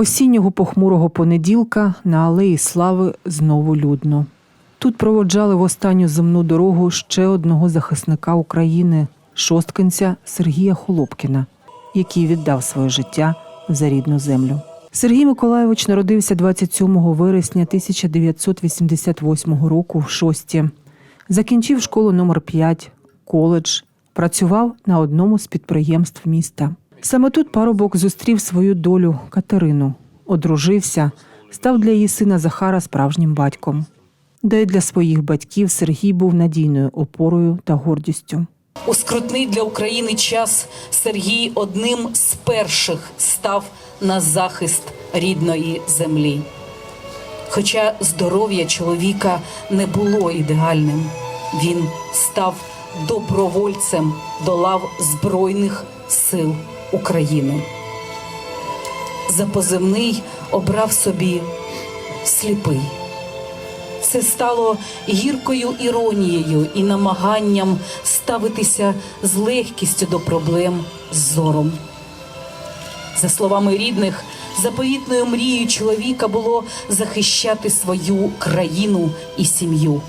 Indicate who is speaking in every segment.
Speaker 1: Осіннього похмурого понеділка на алеї Слави знову людно. Тут проводжали в останню земну дорогу ще одного захисника України, шосткинця Сергія Холопкіна, який віддав своє життя за рідну землю. Сергій Миколайович народився 27 вересня 1988 року в Шості. Закінчив школу номер 5 коледж, працював на одному з підприємств міста. Саме тут парубок зустрів свою долю Катерину, одружився, став для її сина Захара справжнім батьком. Да й для своїх батьків Сергій був надійною опорою та гордістю.
Speaker 2: У скрутний для України час Сергій одним з перших став на захист рідної землі. Хоча здоров'я чоловіка не було ідеальним, він став добровольцем до лав Збройних сил України. За позивний обрав собі сліпий. Це стало гіркою іронією і намаганням ставитися з легкістю до проблем з зором. За словами рідних, заповітною мрією чоловіка було захищати свою країну і сім'ю.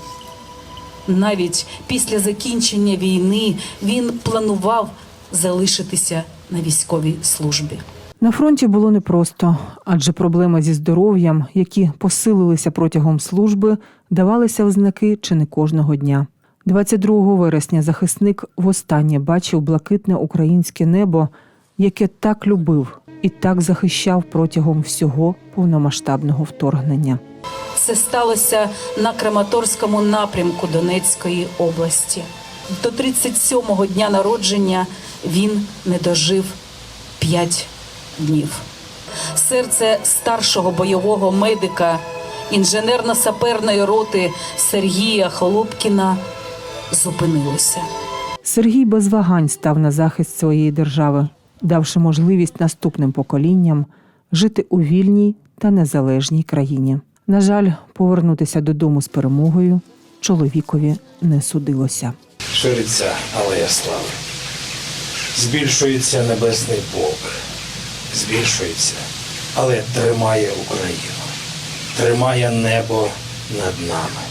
Speaker 2: Навіть після закінчення війни він планував залишитися на військовій службі.
Speaker 1: На фронті було непросто, адже проблеми зі здоров'ям, які посилилися протягом служби, давалися в знаки чи не кожного дня. 22 вересня захисник востаннє бачив блакитне українське небо, яке так любив і так захищав протягом всього повномасштабного вторгнення.
Speaker 2: Це сталося на Краматорському напрямку Донецької області. До 37-го дня народження він не дожив 5 днів. Серце старшого бойового медика, інженерно-саперної роти Сергія Холопкіна зупинилося.
Speaker 1: Сергій без вагань став на захист своєї держави, давши можливість наступним поколінням жити у вільній та незалежній країні. На жаль, повернутися додому з перемогою чоловікові не судилося.
Speaker 3: Шириться алея слави. Збільшується небесний полк. Збільшується, але тримає Україну. Тримає небо над нами.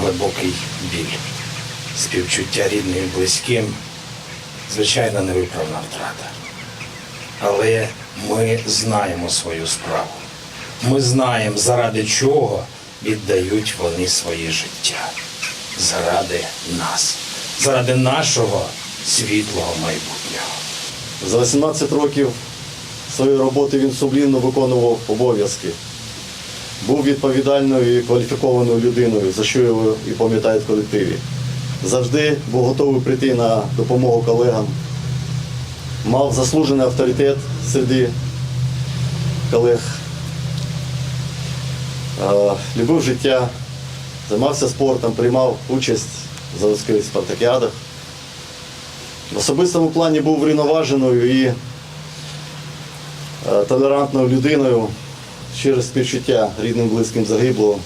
Speaker 3: Глибокий біль. Співчуття рідним і близьким. Звичайно, невиправна втрата. Але ми знаємо свою справу. Ми знаємо, заради чого віддають вони своє життя. Заради нас, заради нашого світлого майбутнього.
Speaker 4: За 18 років своєї роботи він сумлінно виконував обов'язки. Був відповідальною і кваліфікованою людиною, за що його і пам'ятають в колективі. Завжди був готовий прийти на допомогу колегам. Мав заслужений авторитет серед колег. Любив життя, займався спортом, приймав участь в заводських спартакіадах. В особистому плані був врівноваженою і е, толерантною людиною, щире співчуття рідним близьким загиблого.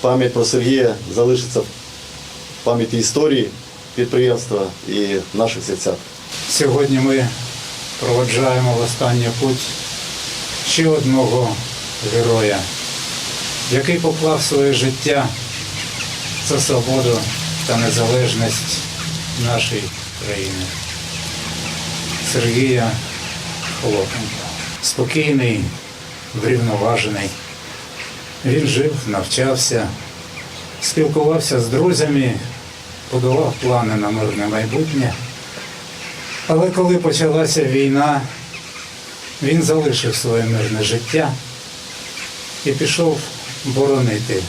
Speaker 4: Пам'ять про Сергія залишиться в пам'яті історії підприємства і наших серцях.
Speaker 5: Сьогодні ми проводжаємо в останню путь ще одного героя, який поклав своє життя за свободу та незалежність нашої країни. Сергія Холопенка. Спокійний, врівноважений. Він жив, навчався, спілкувався з друзями, будував плани на мирне майбутнє. Але коли почалася війна, він залишив своє мирне життя і пішов боронити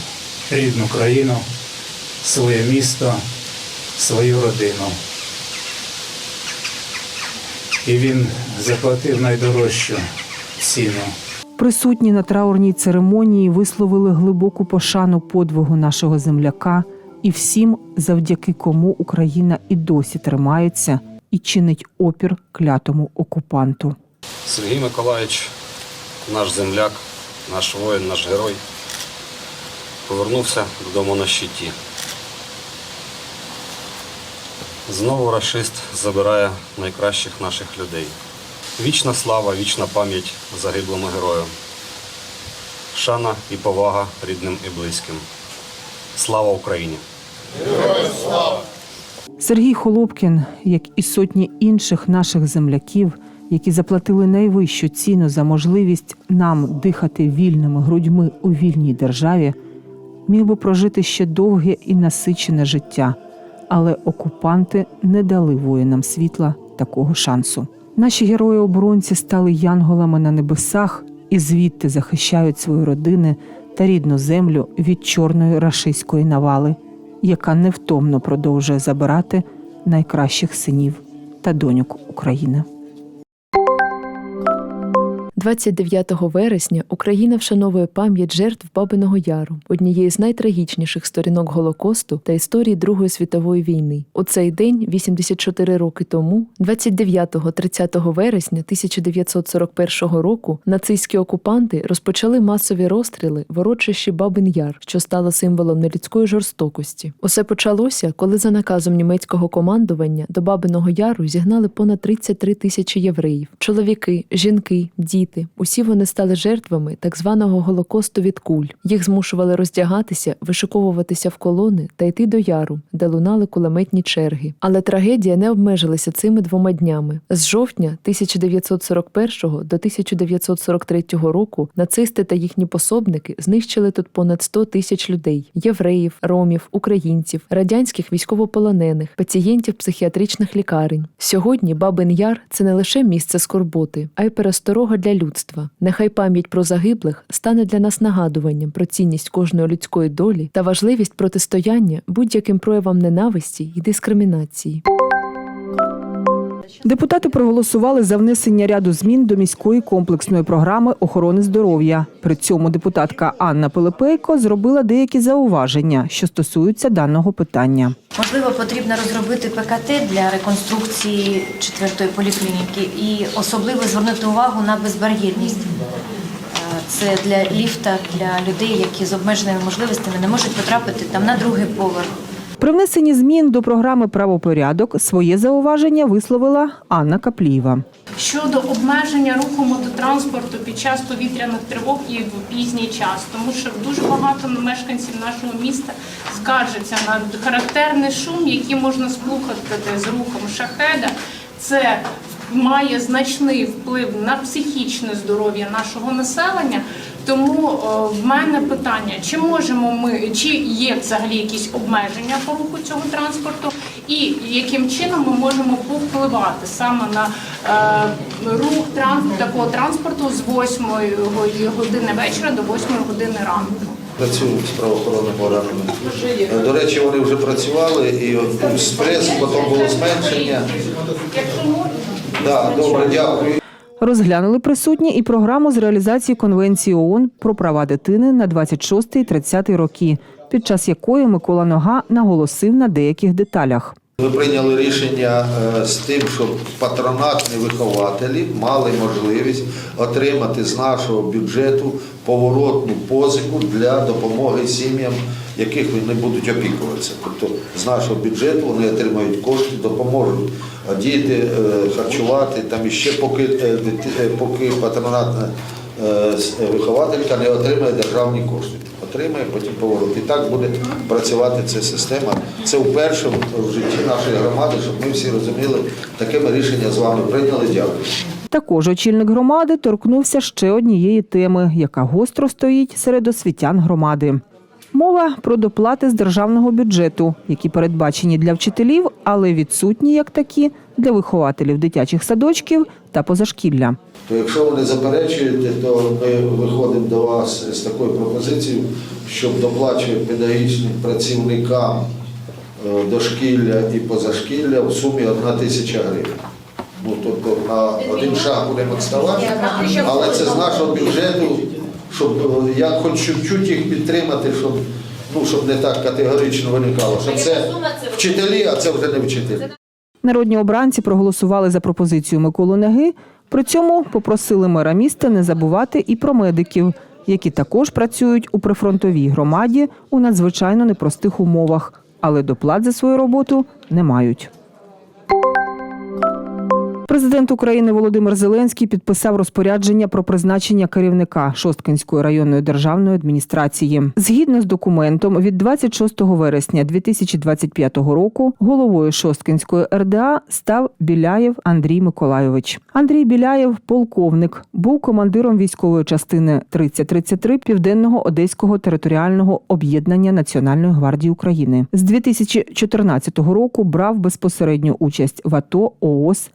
Speaker 5: рідну країну, своє місто, свою родину. І він заплатив найдорожчу ціну.
Speaker 1: Присутні на траурній церемонії висловили глибоку пошану подвигу нашого земляка і всім, завдяки кому Україна і досі тримається і чинить опір клятому окупанту.
Speaker 6: Сергій Миколаївич, наш земляк, наш воїн, наш герой, повернувся додому на щиті. Знову рашист забирає найкращих наших людей. Вічна слава, вічна пам'ять загиблому герою. Шана і повага рідним і близьким. Слава Україні!
Speaker 1: Героям Сергій Холопкін, як і сотні інших наших земляків, які заплатили найвищу ціну за можливість нам дихати вільними грудьми у вільній державі, міг би прожити ще довге і насичене життя, але окупанти не дали воїнам світла такого шансу. Наші герої-оборонці стали янголами на небесах і звідти захищають свої родини та рідну землю від чорної рашистської навали, яка невтомно продовжує забирати найкращих синів та доньок України.
Speaker 7: 29 вересня Україна вшановує пам'ять жертв Бабиного Яру, однієї з найтрагічніших сторінок Голокосту та історії Другої світової війни. У цей день, 84 роки тому, 29-30 вересня 1941 року, нацистські окупанти розпочали масові розстріли в урочищі Бабин Яр, що стало символом нелюдської жорстокості. Усе почалося, коли за наказом німецького командування до Бабиного Яру зігнали понад 33 тисячі євреїв: чоловіки, жінки, діти. Усі вони стали жертвами так званого голокосту від куль. Їх змушували роздягатися, вишиковуватися в колони та йти до яру, де лунали кулеметні черги. Але трагедія не обмежилася цими двома днями. З жовтня 1941 до 1943 року нацисти та їхні пособники знищили тут понад 100 тисяч людей: євреїв, ромів, українців, радянських військовополонених, пацієнтів психіатричних лікарень. Сьогодні Бабин Яр це не лише місце скорботи, а й пересторога для людства. Нехай пам'ять про загиблих стане для нас нагадуванням про цінність кожної людської долі та важливість протистояння будь-яким проявам ненависті й дискримінації.
Speaker 1: Депутати проголосували за внесення ряду змін до міської комплексної програми охорони здоров'я. При цьому депутатка Анна Пилипейко зробила деякі зауваження, що стосуються даного питання.
Speaker 8: Можливо, потрібно розробити ПКТ для реконструкції четвертої поліклініки і особливо звернути увагу на безбар'єрність. Це для ліфта, для людей, які з обмеженими можливостями не можуть потрапити там на другий поверх.
Speaker 1: При внесенні змін до програми правопорядок своє зауваження висловила Анна Каплієва.
Speaker 9: щодо обмеження руху мототранспорту під час повітряних тривог і в пізній час, тому що дуже багато мешканців нашого міста скаржаться на характерний шум, який можна слухати з рухом шахеда. Це має значний вплив на психічне здоров'я нашого населення. Тому о, в мене питання: чи можемо ми, чи є взагалі якісь обмеження по руху цього транспорту, і яким чином ми можемо повпливати саме на е, рух транспорту, такого транспорту з 8 години вечора до 8 години ранку?
Speaker 10: Працюють з правоохоронними органами. До речі, вони вже працювали і був спрес, потім було зменшення. Якщо Да, добре, дякую.
Speaker 1: Розглянули присутні і програму з реалізації Конвенції ООН про права дитини на 26-30 роки, під час якої Микола Нога наголосив на деяких деталях.
Speaker 10: Ми прийняли рішення е, з тим, щоб патронатні вихователі мали можливість отримати з нашого бюджету поворотну позику для допомоги сім'ям, яких вони будуть опікуватися. Тобто з нашого бюджету вони отримають кошти, допоможуть діти е, харчувати там іще поки, е, е, поки патронатна вихователька не отримає державні кошти. Отримає, потім поворот. І так буде працювати ця система. Це вперше в житті нашої громади, щоб ми всі розуміли, таке ми рішення з вами прийняли. Дякую.
Speaker 1: Також очільник громади торкнувся ще однієї теми, яка гостро стоїть серед освітян громади. Мова про доплати з державного бюджету, які передбачені для вчителів, але відсутні як такі для вихователів дитячих садочків та позашкілля.
Speaker 10: То якщо ви не заперечуєте, то ми виходимо до вас з такою пропозицією, щоб доплачувати педагогічним працівникам е, дошкілля і позашкілля в сумі 1 тисяча гривень. Ну, тобто на один шаг будемо відставати, але це з нашого бюджету, щоб е, я хоч чуть-чуть їх підтримати, щоб, ну, щоб не так категорично виникало, що це вчителі, а це вже не вчителі.
Speaker 1: Народні обранці проголосували за пропозицію Миколи Неги. При цьому попросили мера міста не забувати і про медиків, які також працюють у прифронтовій громаді у надзвичайно непростих умовах, але доплат за свою роботу не мають. Президент України Володимир Зеленський підписав розпорядження про призначення керівника Шосткинської районної державної адміністрації. Згідно з документом, від 26 вересня 2025 року головою Шосткинської РДА став Біляєв Андрій Миколайович. Андрій Біляєв, полковник, був командиром військової частини 3033 Південного Одеського територіального об'єднання Національної гвардії України. З 2014 року брав безпосередню участь в АТО ООС.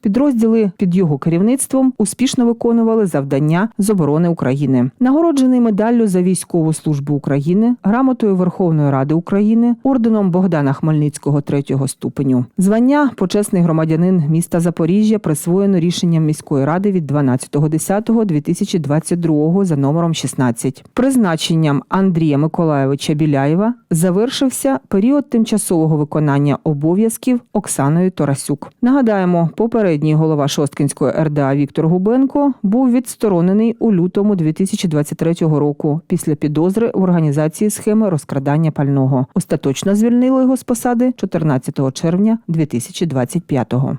Speaker 1: Підрозділи під його керівництвом успішно виконували завдання з оборони України. Нагороджений медаллю за військову службу України, грамотою Верховної Ради України, орденом Богдана Хмельницького третього ступеню. Звання почесний громадянин міста Запоріжжя присвоєно рішенням міської ради від 12.10.2022 за номером 16. Призначенням Андрія Миколаєвича Біляєва завершився період тимчасового виконання обов'язків Оксаною Тарасюк. Нагадаємо, попередній голова Шосткинської РДА Віктор Губенко був відсторонений у лютому 2023 року після підозри в організації схеми розкрадання пального. Остаточно звільнили його з посади 14 червня 2025-го.